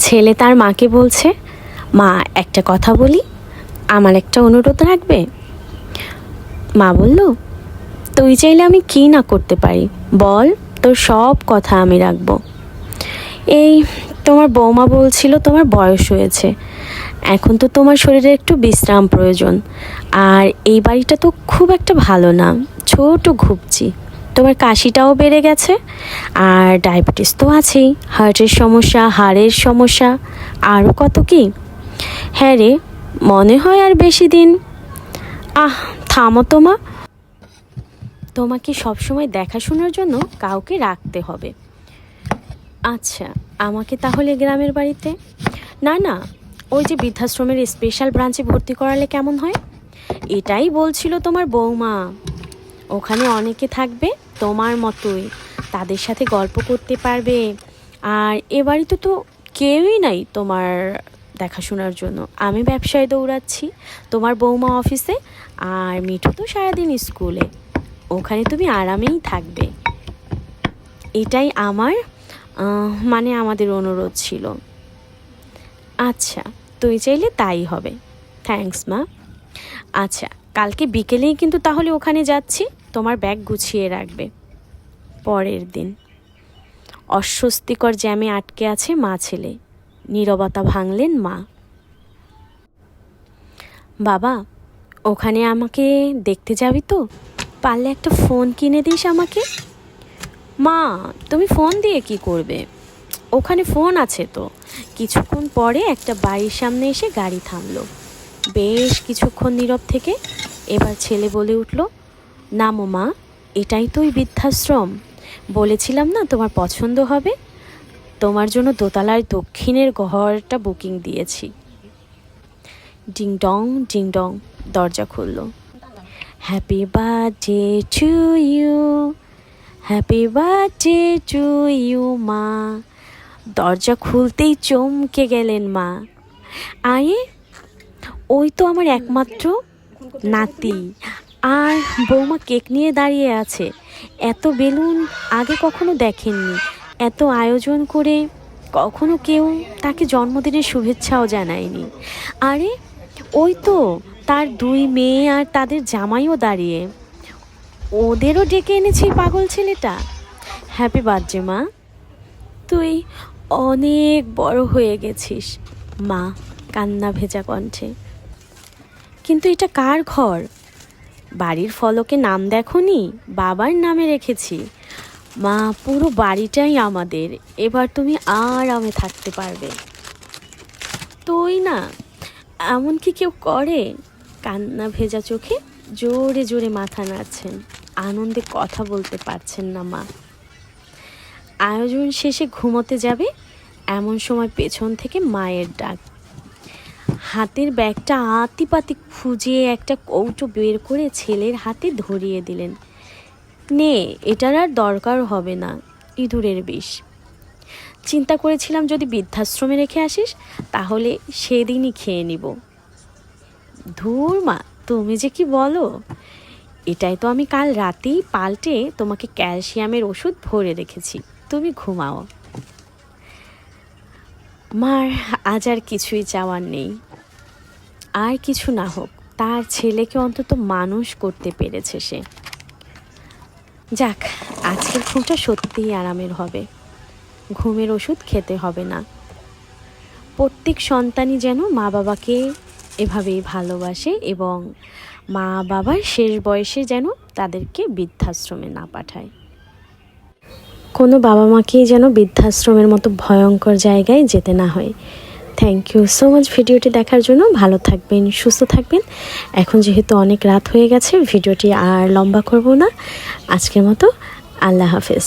ছেলে তার মাকে বলছে, মা, একটা কথা বলি, আমার একটা অনুরোধ রাখবে? মা বলল, তুই চাইলে আমি কি না করতে পারি? বল, তোর সব কথা আমি রাখব। এই, তোমার বৌমা বলছিল তোমার বয়স হয়েছে। এখন তো তোমার শরীরে একটু বিশ্রাম প্রয়োজন। আর এই বাড়িটা তো খুব একটা ভালো না, ছোট ঘুপচি। তোমার কাশিটাও বেড়ে গেছে, আর ডায়াবেটিস তো আছেই, হার্টের সমস্যা, হাড়ের সমস্যা, আরও কত কি? হ্যাঁ রে, মনে হয় আর বেশি দিন। আহ, থামো তোমা তোমাকে সবসময় দেখাশোনার জন্য কাউকে রাখতে হবে। আচ্ছা আমাকে তাহলে গ্রামের বাড়িতে? না না, ওই যে বৃদ্ধাশ্রমের স্পেশাল ব্রাঞ্চে ভর্তি করালে কেমন হয়? এটাই বলছিল তোমার বৌমা। ওখানে অনেকে থাকবে, তোমার মতোই। তাদের সাথে গল্প করতে পারবে। আর এ বাড়িতে তো কেউই নাই তোমার দেখাশোনার জন্য। আমি ব্যবসায় দৌড়াচ্ছি, তোমার বৌমা অফিসে, আর মিঠু তো সারাদিন স্কুলে। ওখানে তুমি আরামেই থাকবে। এটাই আমার মানে আমাদের অনুরোধ ছিল। আচ্ছা তুই চাইলে তাই হবে। থ্যাঙ্কস মা। আচ্ছা কালকে বিকেলেই কিন্তু তাহলে ওখানে যাচ্ছি। তোমার ব্যাগ গুছিয়ে রাখবে। পরের দিন। অস্বস্তিকর জ্যামে আটকে আছে মা ছেলে। নীরবতা ভাঙলেন মা। বাবা, ওখানে আমাকে দেখতে যাবি তো? পারলে একটা ফোন কিনে দিস আমাকে। মা, তুমি ফোন দিয়ে কি করবে? ওখানে ফোন আছে তো। কিছুক্ষণ পরে একটা বাড়ির সামনে এসে গাড়ি থামলো। বেশ কিছুক্ষণ নীরব থেকে এবার ছেলে বলে উঠল নামো মা এটাই তো ওই বৃদ্ধাশ্রম। বলেছিলাম না তোমার পছন্দ হবে? তোমার জন্য দোতলায় দক্ষিণের ঘরটা বুকিং দিয়েছি। ডিং ডং ডিং ডং, দরজা খুললো। Happy birthday to you. Happy birthday to you, মা। দরজা খুলতেই চমকে গেলেন মা। আয়ে, ওই তো আমার একমাত্র নাতি। আর বৌমা কেক নিয়ে দাঁড়িয়ে আছে। এত বেলুন আগে কখনো দেখেননি। এত আয়োজন করে কখনো কেউ তাকে জন্মদিনের শুভেচ্ছাও জানায়নি। আরে, ওই তো তার দুই মেয়ে আর তাদের জামাইও দাঁড়িয়ে। ওদেরও ডেকে এনেছি পাগল ছেলেটা। হ্যাপি বার্থডে, মা। তুই অনেক বড় হয়ে গেছিস, মা, কান্না ভেজা কণ্ঠে। কিন্তু এটা কার ঘর? বাড়ির ফলকে নাম দেখনি? বাবার নামে রেখেছি। মা, পুরো বাড়িটাই আমাদের। এবার তুমি আরামে থাকতে পারবে। তুই না, এমন কি কেউ করে? কান্না ভেজা চোখে জোরে জোরে মাথা নাড়ছেন। আনন্দে কথা বলতে পারছেন না মা। আয়োজন শেষে ঘুমোতে যাবে, এমন সময় পেছন থেকে মায়ের ডাক। হাতের ব্যাগটা আতিপাতি খুঁজিয়ে একটা কৌটো বের করে ছেলের হাতে ধরিয়ে দিলেন। নে, এটার আর দরকার হবে না, ইঁদুরের বিষ। চিন্তা করেছিলাম যদি বৃদ্ধাশ্রমে রেখে আসিস, তাহলে সেদিনই খেয়ে নিব। ধুর মা, তুমি যে কি বলো? এটাই তো আমি কাল রাতেই পাল্টে তোমাকে ক্যালসিয়ামের ওষুধ ভরে রেখেছি, তুমি ঘুমাও। মার, আজ আর কিছুই চাওয়ার নেই। আর কিছু না হোক, তার ছেলেকে অন্তত মানুষ করতে পেরেছে সে। যাক, আজকের ঘুমটা সত্যিই আরামের হবে। ঘুমের ওষুধ খেতে হবে না। প্রত্যেক সন্তানই যেন মা বাবাকে এভাবেই ভালোবাসে এবং মা বাবার শেষ বয়সে যেন তাদেরকে বৃদ্ধাশ্রমে না পাঠায়। কোনো বাবা মাকেই যেন বৃদ্ধাশ্রমের মতো ভয়ঙ্কর জায়গায় যেতে না হয়। থ্যাংক ইউ সো মাচ ভিডিওটি দেখার জন্য। ভালো থাকবেন, সুস্থ থাকবেন। এখন যেহেতু অনেক রাত হয়ে গেছে, ভিডিওটি আর লম্বা করব না। আজকের মতো আল্লাহ হাফেজ।